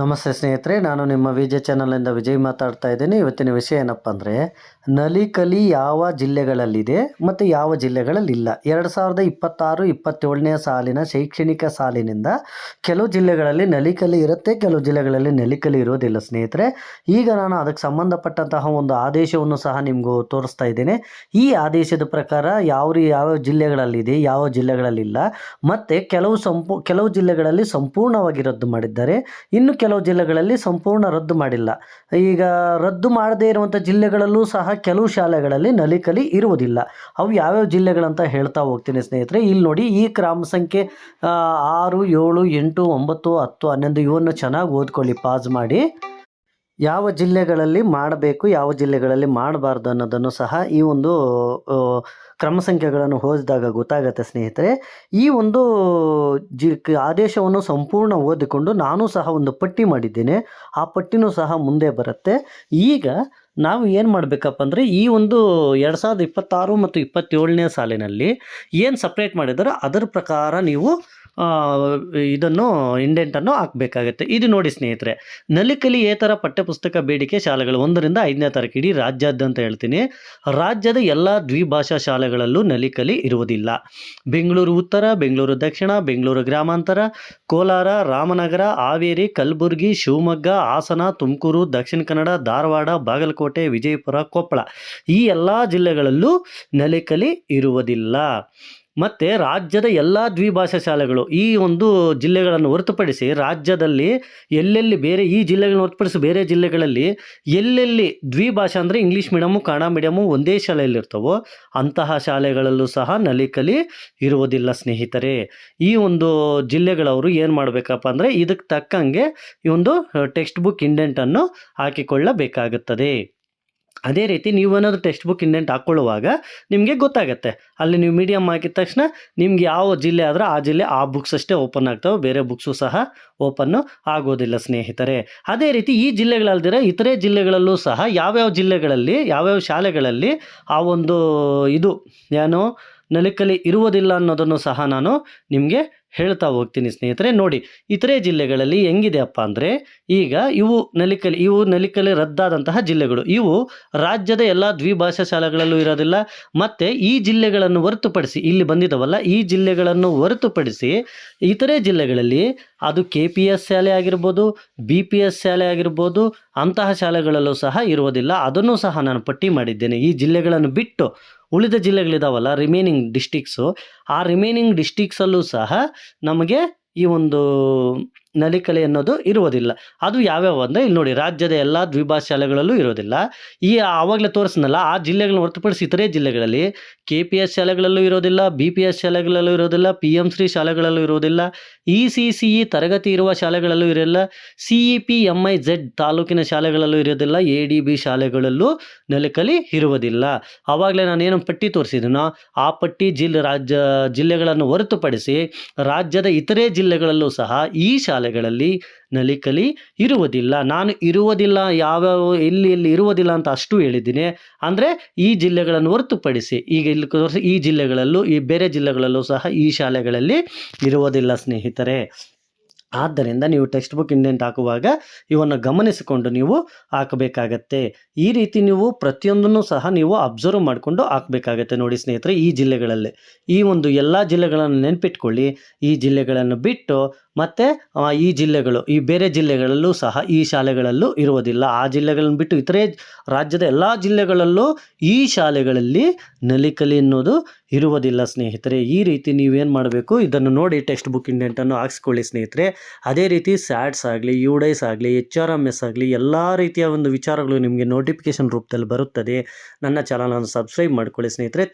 ನಮಸ್ತೆ ಸ್ನೇಹಿತರೆ, ನಾನು ನಿಮ್ಮ ವಿಜಯ ಚಾನಲಿಂದ ವಿಜಯ್ ಮಾತಾಡ್ತಾ ಇದ್ದೀನಿ. ಇವತ್ತಿನ ವಿಷಯ ಏನಪ್ಪ ಅಂದರೆ, ನಲಿಕಲಿ ಯಾವ ಜಿಲ್ಲೆಗಳಲ್ಲಿದೆ ಮತ್ತು ಯಾವ ಜಿಲ್ಲೆಗಳಲ್ಲಿಲ್ಲ. ಎರಡು ಸಾವಿರದ ಇಪ್ಪತ್ತಾರು, ಇಪ್ಪತ್ತೇಳನೇ ಸಾಲಿನ ಶೈಕ್ಷಣಿಕ ಸಾಲಿನಿಂದ ಕೆಲವು ಜಿಲ್ಲೆಗಳಲ್ಲಿ ನಲಿಕಲಿ ಇರುತ್ತೆ, ಕೆಲವು ಜಿಲ್ಲೆಗಳಲ್ಲಿ ನಲಿಕಲಿ ಇರೋದಿಲ್ಲ ಸ್ನೇಹಿತರೆ. ಈಗ ನಾನು ಅದಕ್ಕೆ ಸಂಬಂಧಪಟ್ಟಂತಹ ಒಂದು ಆದೇಶವನ್ನು ಸಹ ನಿಮಗೂ ತೋರಿಸ್ತಾ ಇದ್ದೇನೆ. ಈ ಆದೇಶದ ಪ್ರಕಾರ ಯಾವ ಯಾವ ಜಿಲ್ಲೆಗಳಲ್ಲಿದೆ, ಯಾವ ಜಿಲ್ಲೆಗಳಲ್ಲಿಲ್ಲ. ಮತ್ತು ಕೆಲವು ಸಂಪೂ, ಕೆಲವು ಜಿಲ್ಲೆಗಳಲ್ಲಿ ಸಂಪೂರ್ಣವಾಗಿ ರದ್ದು ಮಾಡಿದ್ದಾರೆ. ಇನ್ನು ಜಿಲ್ಲೆಗಳಲ್ಲಿ ಸಂಪೂರ್ಣ ರದ್ದು ಮಾಡಿಲ್ಲ. ಈಗ ರದ್ದು ಮಾಡದೇ ಇರುವಂಥ ಜಿಲ್ಲೆಗಳಲ್ಲೂ ಸಹ ಕೆಲವು ಶಾಲೆಗಳಲ್ಲಿ ನಲಿಕಲಿ ಇರುವುದಿಲ್ಲ. ಅವು ಯಾವ್ಯಾವ ಜಿಲ್ಲೆಗಳಂತ ಹೇಳ್ತಾ ಹೋಗ್ತೀನಿ ಸ್ನೇಹಿತರೆ. ಇಲ್ಲಿ ನೋಡಿ ಈ ಕ್ರಮ ಸಂಖ್ಯೆ ಆರು, ಏಳು, ಎಂಟು, ಒಂಬತ್ತು, ಹತ್ತು, ಹನ್ನೊಂದು, ಇವನ್ನು ಚೆನ್ನಾಗಿ ಓದ್ಕೊಳ್ಳಿ ಪಾಸ್ ಮಾಡಿ. ಯಾವ ಜಿಲ್ಲೆಗಳಲ್ಲಿ ಮಾಡಬೇಕು, ಯಾವ ಜಿಲ್ಲೆಗಳಲ್ಲಿ ಮಾಡಬಾರ್ದು ಅನ್ನೋದನ್ನು ಸಹ ಈ ಒಂದು ಕ್ರಮ ಸಂಖ್ಯೆಗಳನ್ನು ಓದಿದಾಗ ಗೊತ್ತಾಗತ್ತೆ ಸ್ನೇಹಿತರೆ. ಈ ಒಂದು ಜಿ ಆದೇಶವನ್ನು ಸಂಪೂರ್ಣ ಓದಿಕೊಂಡು ನಾನು ಸಹ ಒಂದು ಪಟ್ಟಿ ಮಾಡಿದ್ದೇನೆ. ಆ ಪಟ್ಟಿನೂ ಸಹ ಮುಂದೆ ಬರುತ್ತೆ. ಈಗ ನಾವು ಏನು ಮಾಡಬೇಕಪ್ಪ ಅಂದರೆ, ಈ ಒಂದು ಎರಡು ಸಾವಿರದ ಇಪ್ಪತ್ತಾರು ಮತ್ತು ಇಪ್ಪತ್ತೇಳನೇ ಸಾಲಿನಲ್ಲಿ ಏನು ಸಪ್ರೇಟ್ ಮಾಡಿದಾರೋ, ಅದರ ಪ್ರಕಾರ ನೀವು ಇದನ್ನು ಇಂಡೆಂಟನ್ನು ಹಾಕಬೇಕಾಗತ್ತೆ. ಇದು ನೋಡಿ ಸ್ನೇಹಿತರೆ, ನಲಿಕಲಿ ಏತರ ಪಠ್ಯಪುಸ್ತಕ ಬೇಡಿಕೆ ಶಾಲೆಗಳು ಒಂದರಿಂದ ಐದನೇ ತಾರೀಕು ಇಡೀ ರಾಜ್ಯಾದ್ಯಂತ ಹೇಳ್ತೀನಿ. ರಾಜ್ಯದ ಎಲ್ಲ ದ್ವಿಭಾಷಾ ಶಾಲೆಗಳಲ್ಲೂ ನಲಿಕಲಿ ಇರುವುದಿಲ್ಲ. ಬೆಂಗಳೂರು ಉತ್ತರ, ಬೆಂಗಳೂರು ದಕ್ಷಿಣ, ಬೆಂಗಳೂರು ಗ್ರಾಮಾಂತರ, ಕೋಲಾರ, ರಾಮನಗರ, ಹಾವೇರಿ, ಕಲಬುರಗಿ, ಶಿವಮೊಗ್ಗ, ಹಾಸನ, ತುಮಕೂರು, ದಕ್ಷಿಣ ಕನ್ನಡ, ಧಾರವಾಡ, ಬಾಗಲಕೋಟೆ, ವಿಜಯಪುರ, ಕೊಪ್ಪಳ ಈ ಎಲ್ಲ ಜಿಲ್ಲೆಗಳಲ್ಲೂ ನಲಿಕಲಿ ಇರುವುದಿಲ್ಲ. ಮತ್ತು ರಾಜ್ಯದ ಎಲ್ಲ ದ್ವಿಭಾಷಾ ಶಾಲೆಗಳು ಈ ಒಂದು ಜಿಲ್ಲೆಗಳನ್ನು ಹೊರತುಪಡಿಸಿ ರಾಜ್ಯದಲ್ಲಿ ಎಲ್ಲೆಲ್ಲಿ ಬೇರೆ ಈ ಜಿಲ್ಲೆಗಳನ್ನು ಹೊರತುಪಡಿಸಿ ಬೇರೆ ಜಿಲ್ಲೆಗಳಲ್ಲಿ ಎಲ್ಲೆಲ್ಲಿ ದ್ವಿಭಾಷೆ ಅಂದರೆ ಇಂಗ್ಲೀಷ್ ಮೀಡಿಯಮು, ಕನ್ನಡ ಮೀಡಿಯಮು ಒಂದೇ ಶಾಲೆಯಲ್ಲಿರ್ತವೋ ಅಂತಹ ಶಾಲೆಗಳಲ್ಲೂ ಸಹ ನಲಿಕಲಿ ಇರುವುದಿಲ್ಲ ಸ್ನೇಹಿತರೆ. ಈ ಒಂದು ಜಿಲ್ಲೆಗಳವರು ಏನು ಮಾಡಬೇಕಪ್ಪ ಅಂದರೆ ಇದಕ್ಕೆ ತಕ್ಕಂಗೆ ಈ ಒಂದು ಟೆಕ್ಸ್ಟ್ ಬುಕ್ ಇಂಡೆಂಟನ್ನು ಹಾಕಿಕೊಳ್ಳಬೇಕಾಗುತ್ತದೆ. ಅದೇ ರೀತಿ ನೀವೇನಾದರೂ ಟೆಕ್ಸ್ಟ್ ಬುಕ್ ಇಂಡೆಂಟ್ ಹಾಕ್ಕೊಳ್ಳುವಾಗ ನಿಮಗೆ ಗೊತ್ತಾಗುತ್ತೆ. ಅಲ್ಲಿ ನೀವು ಮೀಡಿಯಮ್ ಹಾಕಿದ ತಕ್ಷಣ ನಿಮ್ಗೆ ಯಾವ ಜಿಲ್ಲೆ ಆದ್ರೆ ಆ ಜಿಲ್ಲೆ ಆ ಬುಕ್ಸ್ ಅಷ್ಟೇ ಓಪನ್ ಆಗ್ತವೆ, ಬೇರೆ ಬುಕ್ಸು ಸಹ ಓಪನ್ನು ಆಗೋದಿಲ್ಲ ಸ್ನೇಹಿತರೆ. ಅದೇ ರೀತಿ ಈ ಜಿಲ್ಲೆಗಳಲ್ದಿರೋ ಇತರೆ ಜಿಲ್ಲೆಗಳಲ್ಲೂ ಸಹ ಯಾವ್ಯಾವ ಜಿಲ್ಲೆಗಳಲ್ಲಿ, ಯಾವ್ಯಾವ ಶಾಲೆಗಳಲ್ಲಿ ಆ ಒಂದು ಇದು, ಏನು ನಲಿಕಲಿ ಇರುವುದಿಲ್ಲ ಅನ್ನೋದನ್ನು ಸಹ ನಾನು ನಿಮಗೆ ಹೇಳ್ತಾ ಹೋಗ್ತೀನಿ ಸ್ನೇಹಿತರೆ. ನೋಡಿ, ಇತರೆ ಜಿಲ್ಲೆಗಳಲ್ಲಿ ಹೆಂಗಿದೆಯಪ್ಪ ಅಂದರೆ, ಈಗ ಇವು ನಲಿಕಲಿ ಇವು ನಲಿಕಲಿ ರದ್ದಾದಂತಹ ಜಿಲ್ಲೆಗಳು. ಇವು ರಾಜ್ಯದ ಎಲ್ಲ ದ್ವಿಭಾಷಾ ಶಾಲೆಗಳಲ್ಲೂ ಇರೋದಿಲ್ಲ, ಮತ್ತು ಈ ಜಿಲ್ಲೆಗಳನ್ನು ಹೊರತುಪಡಿಸಿ, ಇಲ್ಲಿ ಬಂದಿದ್ದವಲ್ಲ ಈ ಜಿಲ್ಲೆಗಳನ್ನು ಹೊರತುಪಡಿಸಿ ಇತರೆ ಜಿಲ್ಲೆಗಳಲ್ಲಿ ಅದು ಕೆ ಪಿ ಎಸ್ ಶಾಲೆ ಆಗಿರ್ಬೋದು, ಬಿ ಪಿ ಎಸ್ ಶಾಲೆ ಆಗಿರ್ಬೋದು, ಅಂತಹ ಶಾಲೆಗಳಲ್ಲೂ ಸಹ ಇರುವುದಿಲ್ಲ. ಅದನ್ನು ಸಹ ನಾನು ಪಟ್ಟಿ ಮಾಡಿದ್ದೇನೆ. ಈ ಜಿಲ್ಲೆಗಳನ್ನು ಬಿಟ್ಟು ಉಳಿದ ಜಿಲ್ಲೆಗಳಿದಾವಲ್ಲ ರಿಮೇನಿಂಗ್ ಡಿಸ್ಟಿಕ್ಸು ಆ ರಿಮೇನಿಂಗ್ ಡಿಸ್ಟಿಕ್ಸಲ್ಲೂ ಸಹ ನಮಗೆ ಈ ಒಂದು ನಲಿಕಲೆ ಅನ್ನೋದು ಇರುವುದಿಲ್ಲ. ಅದು ಯಾವ್ಯಾವ ಅಂದರೆ ಇಲ್ಲಿ ನೋಡಿ ರಾಜ್ಯದ ಎಲ್ಲ ದ್ವಿಭಾಷಾ ಶಾಲೆಗಳಲ್ಲೂ ಇರೋದಿಲ್ಲ ಈ ಆವಾಗಲೇ ತೋರಿಸ್ನಲ್ಲ ಆ ಜಿಲ್ಲೆಗಳನ್ನ ಹೊರತುಪಡಿಸಿ ಇತರೆ ಜಿಲ್ಲೆಗಳಲ್ಲಿ ಕೆ ಪಿ ಎಸ್ ಶಾಲೆಗಳಲ್ಲೂ ಇರೋದಿಲ್ಲ ಬಿ ಪಿ ಎಸ್ ಶಾಲೆಗಳಲ್ಲೂ ಇರೋದಿಲ್ಲ ಪಿ ಎಂ ಶ್ರೀ ಶಾಲೆಗಳಲ್ಲೂ ಇರೋದಿಲ್ಲ ಇ ಸಿ ಸಿ ಇ ತರಗತಿ ಇರುವ ಶಾಲೆಗಳಲ್ಲೂ ಇರೋಲ್ಲ C E P M I, Z ತಾಲೂಕಿನ ಶಾಲೆಗಳಲ್ಲೂ ಇರೋದಿಲ್ಲ ಎ ಡಿ ಬಿ ಶಾಲೆಗಳಲ್ಲೂ ನೆಲಕಲಿ ಇರುವುದಿಲ್ಲ. ಆವಾಗಲೇ ಏನು ಪಟ್ಟಿ ತೋರಿಸಿದನೋ, ಆ ಪಟ್ಟಿ ಜಿಲ್ಲೆ ರಾಜ್ಯ, ಜಿಲ್ಲೆಗಳನ್ನು ಹೊರತುಪಡಿಸಿ ರಾಜ್ಯದ ಇತರೆ ಜಿಲ್ಲೆಗಳಲ್ಲೂ ಸಹ ಈ ಶಾಲೆಗಳಲ್ಲಿ ನಲಿಕಲಿ ಇರುವುದಿಲ್ಲ. ನಾನು ಇರುವುದಿಲ್ಲ ಯಾವ್ಯಾವ ಎಲ್ಲಿ ಎಲ್ಲಿ ಇರುವುದಿಲ್ಲ ಅಂತ ಅಷ್ಟು ಹೇಳಿದ್ದೀನಿ. ಅಂದರೆ ಈ ಜಿಲ್ಲೆಗಳನ್ನು ಹೊರತುಪಡಿಸಿ, ಈಗ ಇಲ್ಲಿ ಈ ಜಿಲ್ಲೆಗಳಲ್ಲೂ, ಈ ಬೇರೆ ಜಿಲ್ಲೆಗಳಲ್ಲೂ ಸಹ ಈ ಶಾಲೆಗಳಲ್ಲಿ ಇರುವುದಿಲ್ಲ ಸ್ನೇಹಿತರೆ. ಆದ್ದರಿಂದ ನೀವು ಟೆಕ್ಸ್ಟ್ ಬುಕ್ ಇಂಡೆಂಟ್ ಹಾಕುವಾಗ ಇವನ್ನು ಗಮನಿಸಿಕೊಂಡು ನೀವು ಹಾಕಬೇಕಾಗತ್ತೆ. ಈ ರೀತಿ ನೀವು ಪ್ರತಿಯೊಂದನ್ನು ಸಹ ನೀವು ಅಬ್ಸರ್ವ್ ಮಾಡಿಕೊಂಡು ಹಾಕಬೇಕಾಗತ್ತೆ ನೋಡಿ ಸ್ನೇಹಿತರೆ ಈ ಜಿಲ್ಲೆಗಳಲ್ಲಿ. ಈ ಒಂದು ಎಲ್ಲ ಜಿಲ್ಲೆಗಳನ್ನು ನೆನಪಿಟ್ಕೊಳ್ಳಿ. ಈ ಜಿಲ್ಲೆಗಳನ್ನು ಬಿಟ್ಟು ಮತ್ತು ಈ ಜಿಲ್ಲೆಗಳು, ಈ ಬೇರೆ ಜಿಲ್ಲೆಗಳಲ್ಲೂ ಸಹ ಈ ಶಾಲೆಗಳಲ್ಲೂ ಇರುವುದಿಲ್ಲ. ಆ ಜಿಲ್ಲೆಗಳನ್ನು ಬಿಟ್ಟು ಇತರೆ ರಾಜ್ಯದ ಎಲ್ಲ ಜಿಲ್ಲೆಗಳಲ್ಲೂ ಈ ಶಾಲೆಗಳಲ್ಲಿ ನಲಿಕಲಿ ಅನ್ನೋದು ಇರುವುದಿಲ್ಲ ಸ್ನೇಹಿತರೆ. ಈ ರೀತಿ ನೀವೇನು ಮಾಡಬೇಕು? ಇದನ್ನು ನೋಡಿ ಟೆಕ್ಸ್ಟ್ ಬುಕ್ ಇಂಡೆಂಟನ್ನು ಹಾಕ್ಸ್ಕೊಳ್ಳಿ ಸ್ನೇಹಿತರೆ. ಅದೇ ರೀತಿ ಸ್ಯಾಟ್ಸ್ ಆಗಲಿ, ಯುಡೈಸ್ ಆಗಲಿ, ಎಚ್ ಆರ್ ಎಂ ಎಸ್ ಆಗಲಿ, ಎಲ್ಲ ರೀತಿಯ ಒಂದು ವಿಚಾರಗಳು ನಿಮಗೆ ನೋಟಿಫಿಕೇಶನ್ ರೂಪದಲ್ಲಿ ಬರುತ್ತದೆ. ನನ್ನ ಚಾನಲನ್ನು ಸಬ್ಸ್ಕ್ರೈಬ್ ಮಾಡ್ಕೊಳ್ಳಿ ಸ್ನೇಹಿತರೆ.